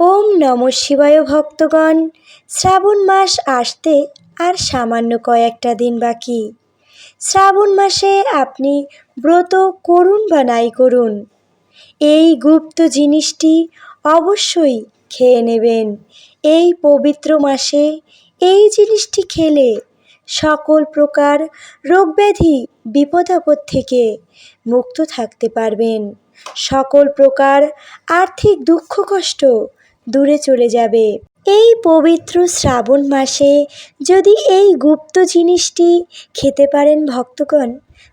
ওম নম শিবায় ভক্তগণ। শ্রাবণ মাস আসতে আর সামান্য কয়েকটা দিন বাকি। শ্রাবণ মাসে আপনি ব্রত করুন বা নাই করুন। এই গুপ্ত জিনিসটি অবশ্যই খেয়ে নেবেন। এই পবিত্র মাসে এই জিনিসটি খেলে সকল প্রকার রোগব্যাধি বিপদ আপদ থেকে মুক্ত থাকতে পারবেন। সকল প্রকার আর্থিক দুঃখ কষ্ট দূরে চলে যাবে। এই পবিত্র শ্রাবণ মাসে যদি এই গুপ্ত জিনিসটি খেতে পারেন ভক্তগণ,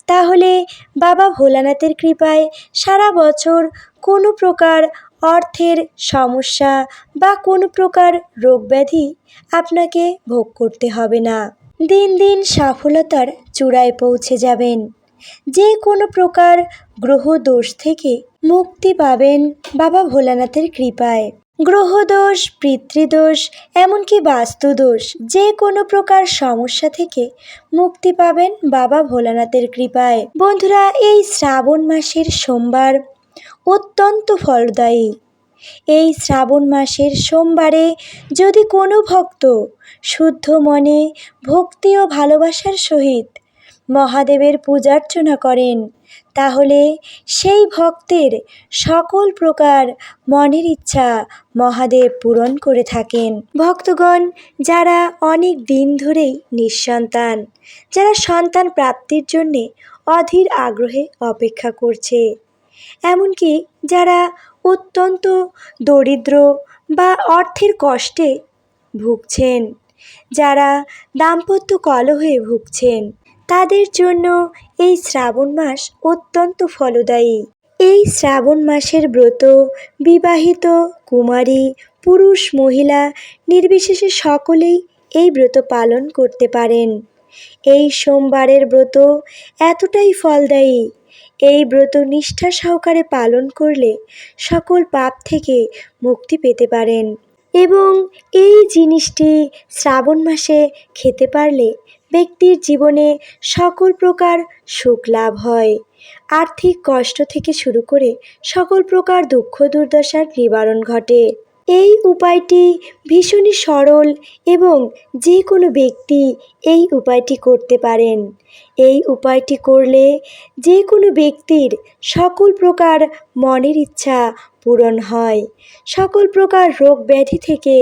তাহলে বাবা ভোলানাথের কৃপায় সারা বছর কোনো প্রকার অর্থের সমস্যা বা কোনো প্রকার রোগব্যাধি আপনাকে ভোগ করতে হবে না। দিন দিন সফলতার চূড়ায় পৌঁছে যাবেন। যে কোনো প্রকার গ্রহ দোষ থেকে মুক্তি পাবেন বাবা ভোলানাথের কৃপায়। গ্রহদোষ, পিতৃদোষ, এমনকি বাস্তুদোষ, যে কোনো প্রকার সমস্যা থেকে মুক্তি পাবেন বাবা ভোলানাথের কৃপায়। বন্ধুরা, এই শ্রাবণ মাসের সোমবার অত্যন্ত ফলদায়ী। এই শ্রাবণ মাসের সোমবারে যদি কোনো ভক্ত শুদ্ধ মনে, ভক্তি ও ভালোবাসার সহিত মহাদেবের পূজার্চনা করেন। তাহলে সেই ভক্তের সকল প্রকার মনের ইচ্ছা মহাদেব পূরণ করে থাকেন। ভক্তগণ, যারা অনেক দিন ধরেই নিঃসন্তান, যারা সন্তান প্রাপ্তির জন্যে অধীর আগ্রহে অপেক্ষা করছে, এমনকি যারা অত্যন্ত দরিদ্র বা অর্থের কষ্টে ভুগছেন, যারা দাম্পত্য কলহে ভুগছেন তাদের জন্য এই শ্রাবণ মাস অত্যন্ত ফলদায়ী। এই শ্রাবণ মাসের ব্রত, বিবাহিত, কুমারী, পুরুষ, মহিলা, নির্বিশেষে সকলেই এই ব্রত পালন করতে পারেন। এই সোমবারের ব্রত এতটাই ফলদায়ী। এই ব্রত নিষ্ঠা সহকারে পালন করলে সকল পাপ থেকে মুক্তি পেতে পারেন। এবং এই জিনিসটি শ্রাবণ মাসে খেতে পারলে ব্যক্তির জীবনে সকল প্রকার সুখ লাভ হয়। আর্থিক কষ্ট থেকে শুরু করে সকল প্রকার দুঃখ দুর্দশার নিবারণ ঘটে। এই উপায়টি ভীষণই সরল এবং যে কোনো ব্যক্তি এই উপায়টি করতে পারেন। এই উপায়টি করলে যে কোনো ব্যক্তির সকল প্রকার মনের ইচ্ছা পূরণ হয়। সকল প্রকার রোগ ব্যাধি থেকে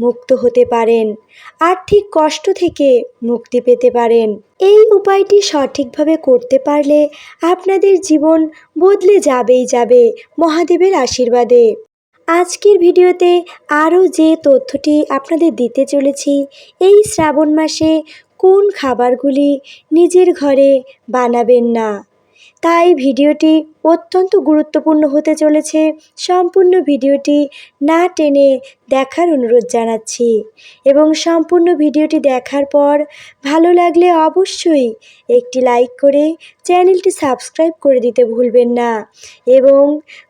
মুক্ত হতে পারেন। আর্থিক কষ্ট থেকে মুক্তি পেতে পারেন। এই উপায়টি সঠিকভাবে করতে পারলে আপনাদের জীবন বদলে যাবেই যাবে মহাদেবের আশীর্বাদে। আজকের ভিডিওতে আরও যে তথ্যটি আপনাদের দিতে চলেছি, এই শ্রাবণ মাসে কোন খাবারগুলি নিজের ঘরে বানাবেন না? তাই ভিডিওটি অত্যন্ত গুরুত্বপূর্ণ হতে চলেছে। সম্পূর্ণ ভিডিওটি না টেনে দেখার অনুরোধ জানাচ্ছি এবং সম্পূর্ণ ভিডিওটি দেখার পর ভালো লাগলে অবশ্যই একটি লাইক করে চ্যানেলটি সাবস্ক্রাইব করে দিতে ভুলবেন না এবং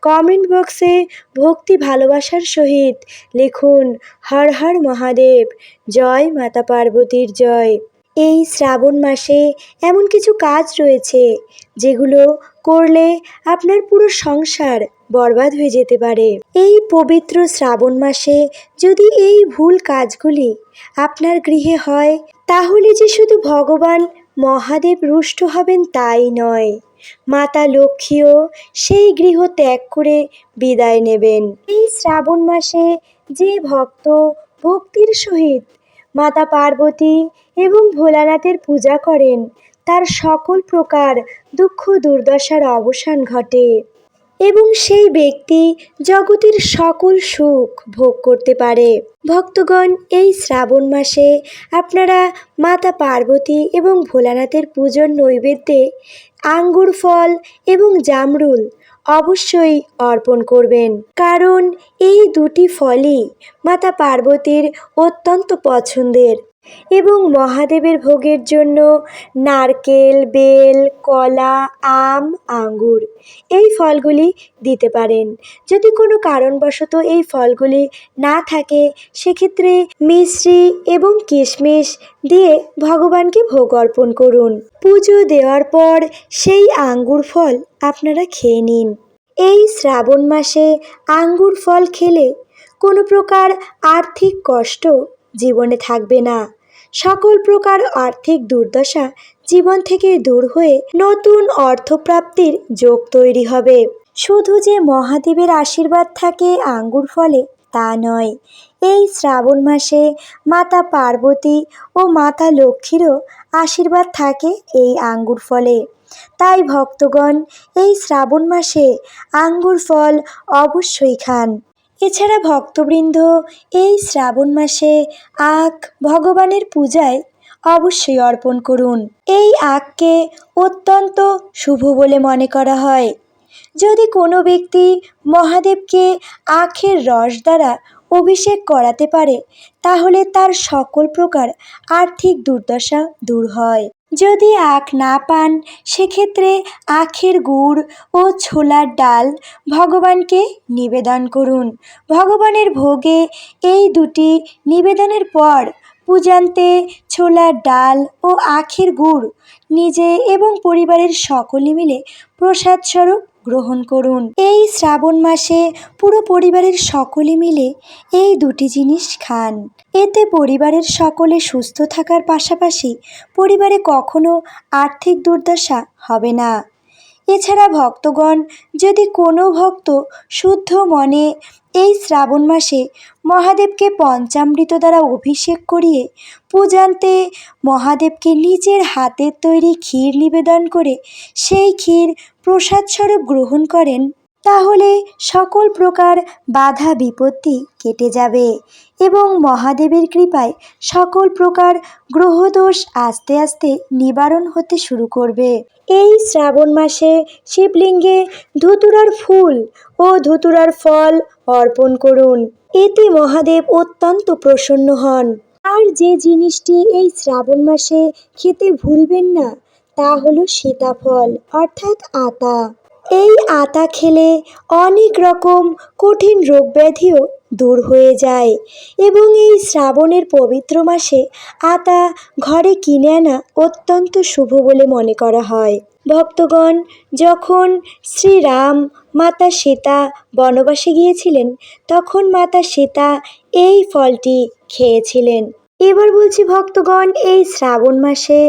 কমেন্ট বক্সে ভক্তি ভালোবাসার সহিত লিখুন, হর হর মহাদেব, জয় মাতা পার্বতীর জয়। এই শ্রাবণ মাসে এমন কিছু কাজ রয়েছে যেগুলো করলে আপনার পুরো সংসার বরবাদ হয়ে যেতে পারে। এই পবিত্র শ্রাবণ মাসে যদি এই ভুল কাজগুলি আপনার গৃহে হয়, তাহলে যে শুধু ভগবান মহাদেব রুষ্ট হবেন তাই নয়, মাতা লক্ষ্মীও সেই গৃহ ত্যাগ করে বিদায় নেবেন। এই শ্রাবণ মাসে যে ভক্ত ভক্তির সহিত মাতা পার্বতী এবং ভোলানাথের পূজা করেন। তার সকল প্রকার দুঃখ দুর্দশার অবসান ঘটে এবং সেই ব্যক্তি জগতের সকল সুখ ভোগ করতে পারে। ভক্তগণ, এই শ্রাবণ মাসে আপনারা মাতা পার্বতী এবং ভোলানাথের পুজোর নৈবেদ্যে আঙ্গুর ফল এবং জামরুল অবশ্যই অর্পণ করবেন। কারণ এই দুটি ফলই মাতা পার্বতীর অত্যন্ত পছন্দের। এবং মহাদেবের ভোগের জন্য নারকেল, বেল, কলা, আম, আঙ্গুর এই ফলগুলি দিতে পারেন। যদি কোনো কারণবশত এই ফলগুলি না থাকে, সেক্ষেত্রে মিশ্রি এবং কিশমিশ দিয়ে ভগবানকে ভোগ অর্পণ করুন। পুজো দেওয়ার পর সেই আঙ্গুর ফল আপনারা খেয়ে নিন। এই শ্রাবণ মাসে আঙ্গুর ফল খেলে কোনো প্রকার আর্থিক কষ্ট জীবনে থাকবে না। সকল প্রকার আর্থিক দুর্দশা জীবন থেকে দূর হয়ে নতুন অর্থপ্রাপ্তির যোগ তৈরি হবে। শুধু যে মহাদেবের আশীর্বাদ থাকে আঙ্গুর ফলে তা নয়, এই শ্রাবণ মাসে মাতা পার্বতী ও মাতা লক্ষ্মীরও আশীর্বাদ থাকে এই আঙ্গুর ফলে। তাই ভক্তগণ, এই শ্রাবণ মাসে আঙ্গুর ফল অবশ্যই খান। এছাড়া ভক্তবৃন্দ এই শ্রাবণ মাসে আখ ভগবানের পূজায় অবশ্যই অর্পণ করুন। এই আখকে অত্যন্ত শুভ বলে মনে করা হয়। যদি কোনো ব্যক্তি মহাদেবকে আখের রস দ্বারা অভিষেক করাতে পারে, তাহলে তার সকল প্রকার আর্থিক দুর্দশা দূর হয়। যদি আখ না পান, সেক্ষেত্রে আখের গুড় ও ছোলার ডাল ভগবানকে নিবেদন করুন। ভগবানের ভোগে এই দুটি নিবেদনের পর পূজান্তে ছোলার ডাল ও আখের গুড় নিজে এবং পরিবারের সকলে মিলে প্রসাদ স্বরূপ গ্রহণ করুন। এই শ্রাবণ মাসে পুরো পরিবারের সকলে মিলে এই দুটি জিনিস খান। এতে পরিবারের সকলে সুস্থ থাকার পাশাপাশি পরিবারে কখনো আর্থিক দুর্দশা হবে না। এছাড়া ভক্তগণ, যদি কোনো ভক্ত শুদ্ধ মনে এই শ্রাবণ মাসে মহাদেবকে পঞ্চামৃত দ্বারা অভিষেক করিয়ে পূজান্তে মহাদেবকে নিজের হাতের তৈরি ক্ষীর নিবেদন করে সেই ক্ষীর প্রসাদস্বরূপ গ্রহণ করেন, তাহলে সকল প্রকার বাধা বিপত্তি কেটে যাবে। এবং মহাদেবের কৃপায় সকল প্রকার গ্রহদোষ আস্তে আস্তে নিবারণ হতে শুরু করবে। এই শ্রাবণ মাসে শিবলিঙ্গে ধুতুরার ফুল ও ধুতুরার ফল অর্পণ করুন। এতে মহাদেব অত্যন্ত প্রসন্ন হন। আর যে জিনিসটি এই শ্রাবণ মাসে খেতে ভুলবেন না, তা হলো সীতাফল, অর্থাৎ আতা। এই আতা খেলে অনেক রকম কঠিন রোগ ব্যাধিও দূর হয়ে যায় এবং এই শ্রাবণের পবিত্র মাসে আতা ঘরে কিনে আনা অত্যন্ত শুভ বলে মনে করা হয়। ভক্তগণ, যখন শ্রীরাম মাতা সীতা বনবাসে গিয়েছিলেন, তখন মাতা সীতা এই ফলটি খেয়েছিলেন। এবার বলছি ভক্তগণ, এই শ্রাবণ মাসে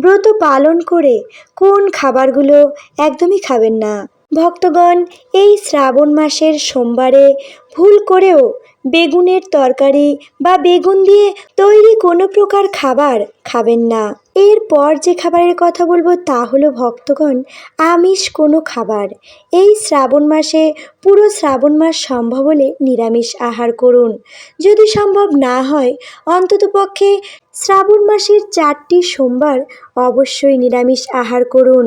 ব্রত পালন করে কোন খাবারগুলো একদমই খাবেন না? ভক্তগণ, এই শ্রাবণ মাসের সোমবারে ভুল করেও বেগুনের তরকারি বা বেগুন দিয়ে তৈরি কোনো প্রকার খাবার খাবেন না। এরপর যে খাবারের কথা বলব তা হলো, ভক্তগণ, আমিষ কোনো খাবার। এই শ্রাবণ মাসে পুরো শ্রাবণ মাস সম্ভব হলে নিরামিষ আহার করুন। যদি সম্ভব না হয়, অন্ততপক্ষে শ্রাবণ মাসের চারটি সোমবার অবশ্যই নিরামিষ আহার করুন।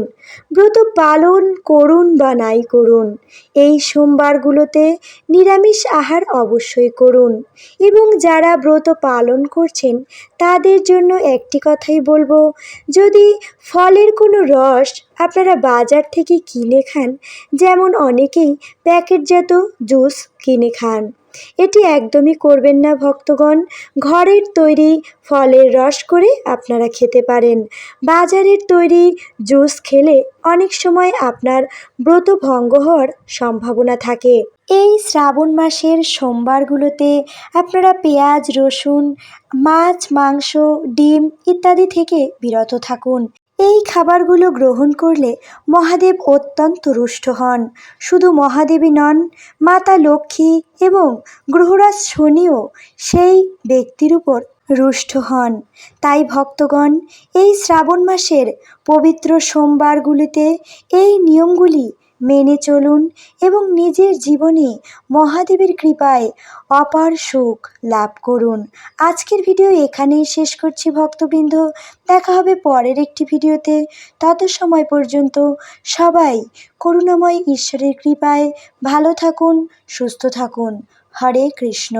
ব্রত পালন করুন বা নাই করুন। এই সোমবারগুলোতে নিরামিষ আহার অবশ্যই করুন। এবং যারা ব্রত পালন করছেন, তাদের জন্য একটি কথাই বলব, যদি ফলের কোনো রস আপনারা বাজার থেকে কিনে খান, যেমন অনেকেই প্যাকেটজাত জুস কিনে খান। এটি একদমই করবেন না ভক্তগণ। ঘরের তৈরি ফলের রস করে আপনারা খেতে পারেন। বাজারের তৈরি জুস খেলে অনেক সময় আপনার ব্রত ভঙ্গ হওয়ার সম্ভাবনা থাকে। এই শ্রাবণ মাসের সোমবারগুলোতে আপনারা পেঁয়াজ, রসুন, মাছ, মাংস, ডিম ইত্যাদি থেকে বিরত থাকুন। এই খাবারগুলো গ্রহণ করলে মহাদেব অত্যন্ত রুষ্ট হন। শুধু মহাদেবী নন, মাতা লক্ষ্মী এবং গ্রহরাজ শনিও সেই ব্যক্তির উপর রুষ্ট হন। তাই ভক্তগণ, এই শ্রাবণ মাসের পবিত্র সোমবারগুলিতে এই নিয়মগুলি মেনে চলুন এবং নিজের জীবনে মহাদেবের কৃপায় অপার সুখ লাভ করুন। আজকের ভিডিও এখানেই শেষ করছি ভক্তবৃন্দ। দেখা হবে পরের একটি ভিডিওতে। তত সময় পর্যন্ত সবাই করুণাময় ঈশ্বরের কৃপায় ভালো থাকুন, সুস্থ থাকুন। হরে কৃষ্ণ।